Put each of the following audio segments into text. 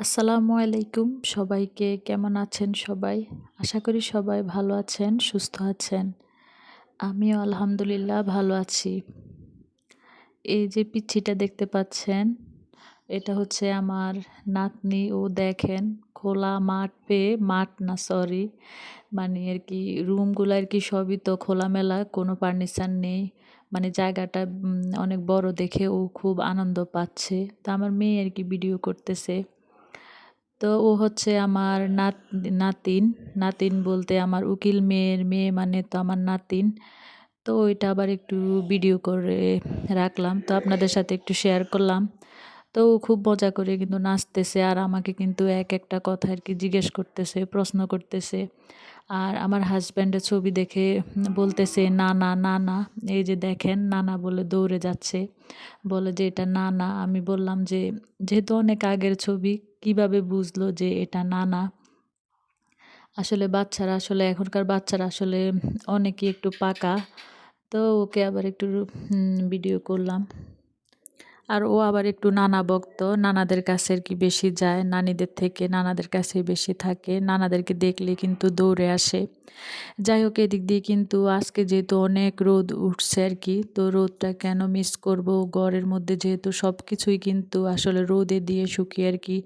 আসসালামু আলাইকুম। সবাইকে কেমন আছেন সবাই? আশা করি সবাই ভালো আছেন, সুস্থ আছেন। আমিও আলহামদুলিল্লাহ ভালো আছি। এই যে পিচ্ছিটা দেখতে পাচ্ছেন, এটা হচ্ছে আমার নাতনি। ও দেখেন, খোলা মাঠ পেয়ে, মাঠ না সরি মানে আর কি রুমগুলো আর কি সবই তো খোলামেলা, কোনো ফার্নিচার নেই। মানে জায়গাটা অনেক বড় দেখে ও খুব আনন্দ পাচ্ছে। তো আমার মেয়ে আর কি ভিডিও করতেছে। তো ও হচ্ছে আমার নাত, নাতিন। নাতিন বলতে আমার উকিল মেয়ের মেয়ে মানে তো আমার নাতিন। তো ওইটা আবার একটু ভিডিও করে রাখলাম। তো আপনাদের সাথে একটু শেয়ার করলাম। তো ও খুব মজা করে কিন্তু নাচতেছে আর আমাকে কিন্তু এক একটা কথা আর কি জিজ্ঞেস করতেছে, প্রশ্ন করতেছে। আর আমার হাজব্যান্ডের ছবি দেখে বলতেছে, না না না না। এই যে দেখেন, নানা বলে দৌড়ে যাচ্ছে। বলে যে, এটা না না। আমি বললাম যে, যেহেতু অনেক আগের ছবি, কীভাবে বুঝলো যে এটা না না? আসলে বাচ্চারা আসলে, এখনকার বাচ্চারা আসলে অনেকই একটু পাকা। তো ওকে আবার একটু ভিডিও করলাম। আর ও আবার একটু নানা ভক্ত। নানাদের কাছে আর কি বেশি যায়। নানিদের থেকে নানাদের কাছে বেশি থাকে। নানাদেরকে দেখলে কিন্তু দৌড়ে আসে। যাই হোক, এদিক দিয়ে কিন্তু আজকে যেহেতু অনেক রোদ উঠছে আর কি, তো রোদটা কেন মিস করব? ঘরের মধ্যে যেহেতু সব কিছুই কিন্তু আসলে রোদে দিয়ে শুকিয়ে আর কি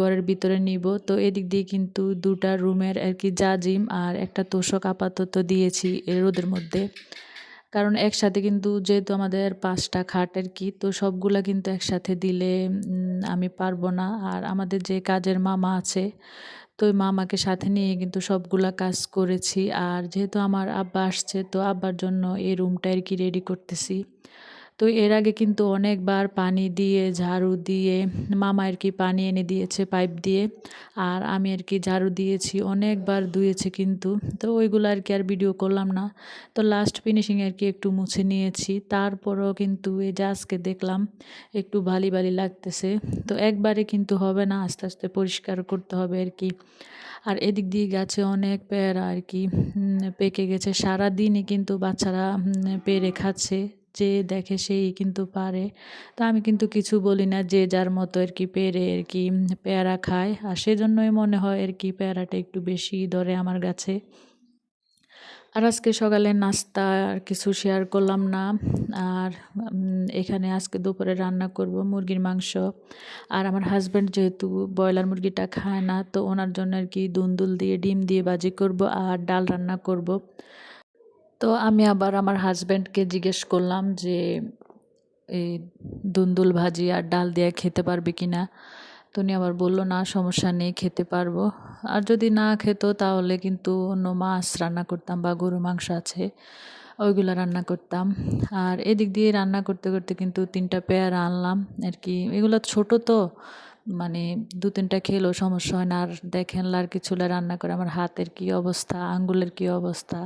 ঘরের ভিতরে নিব। তো এদিক দিয়ে কিন্তু দুটা রুমের আর কি জাজিম আর একটা তোষক আপাতত দিয়েছি এ রোদের মধ্যে। কারণ একসাথে কিন্তু যেহেতু আমাদের পাঁচটা খাট আর কি, তো সবগুলা কিন্তু একসাথে দিলে আমি পারব না। আর আমাদের যে কাজের মামা আছে, তো ওই মামাকে সাথে নিয়ে কিন্তু সবগুলা কাজ করেছি। আর যেহেতু আমার আব্বা আসছে, তো আব্বার জন্য এই রুমটা আর কি রেডি করতেছি। তো এর আগে কিন্তু অনেকবার পানি দিয়ে, ঝাড়ু দিয়ে, মামা আর কি পানি এনে দিয়েছে পাইপ দিয়ে, আর আমি আর কি ঝাড়ু দিয়েছি, অনেকবার ধুয়েছে কিন্তু। তো ওইগুলো আর কি আর ভিডিও করলাম না। তো লাস্ট ফিনিশিং আর কি একটু মুছে নিয়েছি, তারপরও কিন্তু এই যে আজকে দেখলাম, একটু ভালি ভালি লাগতেছে। তো একবারে কিন্তু হবে না, আস্তে আস্তে পরিষ্কার করতে হবে আর কি। আর এদিক দিয়ে গাছে অনেক পেয়ারা আর কি পেকে গেছে। সারাদিনই কিন্তু বাচ্চারা পেরে খাচ্ছে। যে দেখে সেই কিন্তু পারে। তা আমি কিন্তু কিছু বলি না, যে যার মতো আর কি পেরে আর কি পেয়ারা খায়। আর সেজন্যই মনে হয় আর কি পেয়ারাটা একটু বেশি ধরে আমার কাছে আর আজকে সকালে নাস্তা আর কিছু শেয়ার করলাম না। আর এখানে আজকে দুপুরে রান্না করব মুরগির মাংস। আর আমার হাজব্যান্ড যেহেতু ব্রয়লার মুরগিটা খায় না, তো ওনার জন্য আর কি দুন্দুল দিয়ে, ডিম দিয়ে বাজি করব আর ডাল রান্না করব। তো আমি আবার আমার হাজব্যান্ডকে জিজ্ঞেস করলাম যে, এই দুন্দুল ভাজি আর ডাল দিয়ে খেতে পারবে কি না তো উনি আবার বলল, না, সমস্যা নেই, খেতে পারব। আর যদি না খেত তাহলে কিন্তু অন্য মাছ রান্না করতাম বা গরু মাংস আছে, ওইগুলো রান্না করতাম। আর এদিক দিয়ে রান্না করতে করতে কিন্তু তিনটা পেয়ারা আনলাম আর কি। এগুলো ছোট তো মানে দু তিনটা খেলেও সমস্যা হয় না। আর দেখেন, লার্কি চুলে রান্না করে আমার হাতের কি অবস্থা, আঙ্গুলের কি অবস্থা।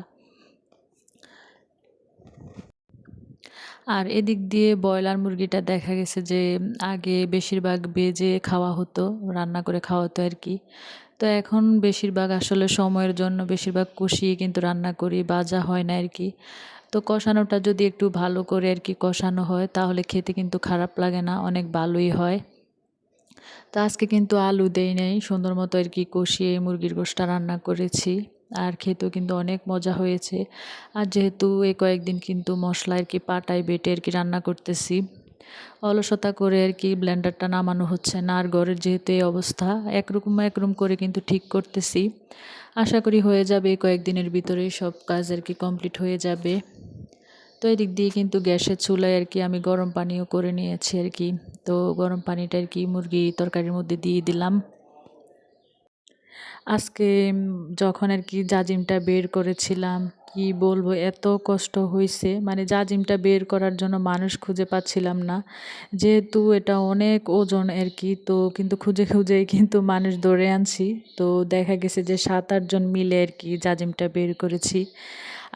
আর এদিক দিয়ে ব্রয়লার মুরগিটা দেখা গেছে যে আগে বেশিরভাগ বেজে খাওয়া হতো, রান্না করে খাওয়া হতো আর কি। তো এখন বেশিরভাগ আসলে সময়ের জন্য বেশিরভাগ কষিয়ে কিন্তু রান্না করি বাজা হয় না আর কি। তো কষানোটা যদি একটু ভালো করে আর কি কষানো হয়, তাহলে খেতে কিন্তু খারাপ লাগে না, অনেক ভালোই হয়। তো আজকে কিন্তু আলু দেই নেই, সুন্দর মতো আর কি কষিয়ে মুরগির গোষ্ঠটা রান্না করেছি। আর খেতেও কিন্তু অনেক মজা হয়েছে। আর যেহেতু এই কয়েকদিন কিন্তু মশলা আর কি পাটায় বেটে আর কি রান্না করতেছি, অলসতা করে আর কি ব্লেন্ডারটা নামানো হচ্ছে না। আর ঘরের যেহেতু এই অবস্থা, একরকম একরকম করে কিন্তু ঠিক করতেছি। আশা করি হয়ে যাবে কয়েকদিনের ভিতরেই সব কাজ আর কি কমপ্লিট হয়ে যাবে। তো এদিক দিয়ে কিন্তু গ্যাসের চুলায় আর কি আমি গরম পানিও করে নিয়েছি আর কি। তো গরম পানিটা আর কি মুরগি তরকারির মধ্যে দিয়ে দিলাম। আজকে যখন আর কি জাজিমটা বের করেছিলাম, কি বলব, এত কষ্ট হয়েছে মানে জাজিমটা বের করার জন্য মানুষ খুঁজে পাচ্ছিলাম না। যেহেতু এটা অনেক ওজন আর কি, তো কিন্তু খুঁজে খুঁজে কিন্তু মানুষ ধরে আনছি। তো দেখা গেছে যে সাত আটজন মিলে আর কি জাজিমটা বের করেছি।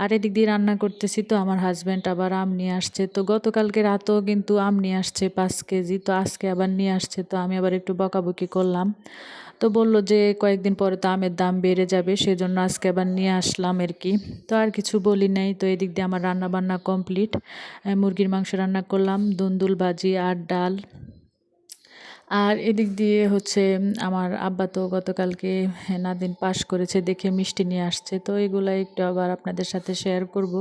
আর এদিক দিয়ে রান্না করতেছি তো আমার হাজব্যান্ড আবার আম নিয়ে আসছে। তো গতকালকে রাতও কিন্তু আম নিয়ে আসছে পাঁচ কেজি, তো আজকে আবার নিয়ে আসছে। তো আমি আবার একটু বকাবকি করলাম। তো বলল যে কয়েকদিন পরে তো আমের দাম বেড়ে যাবে, সেজন্য আজকে আবার নিয়ে আসলাম আর কি। তো আর কিছু বলি নাই, তো এদিক দিয়ে আমার রান্না বান্না কমপ্লিট মুরগির মাংস রান্না করলাম, দুন্দুল ভাজি আর ডাল। আর এদিক দিয়ে হচ্ছে আমার আব্বা তো গতকালকে নাদিন পাশ করেছে, দেখে মিষ্টি নিয়ে আসছে। তো এগুলো একটু আবার আপনাদের সাথে শেয়ার করব।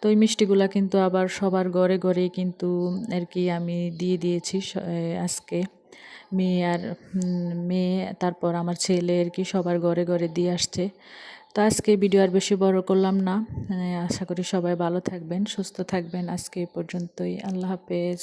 তো এই মিষ্টিগুলা কিন্তু আবার সবার ঘরে ঘরে কিন্তু আর কি আমি দিয়ে দিয়েছি আজকে। মেয়ে আর মেয়ে, তারপর আমার ছেলে আর কি সবার ঘরে ঘরে দিয়ে আসছে। তো আজকে ভিডিও আর বেশি বড় করলাম না। আশা করি সবাই ভালো থাকবেন, সুস্থ থাকবেন। আজকে এই পর্যন্তই। আল্লাহ হাফেজ।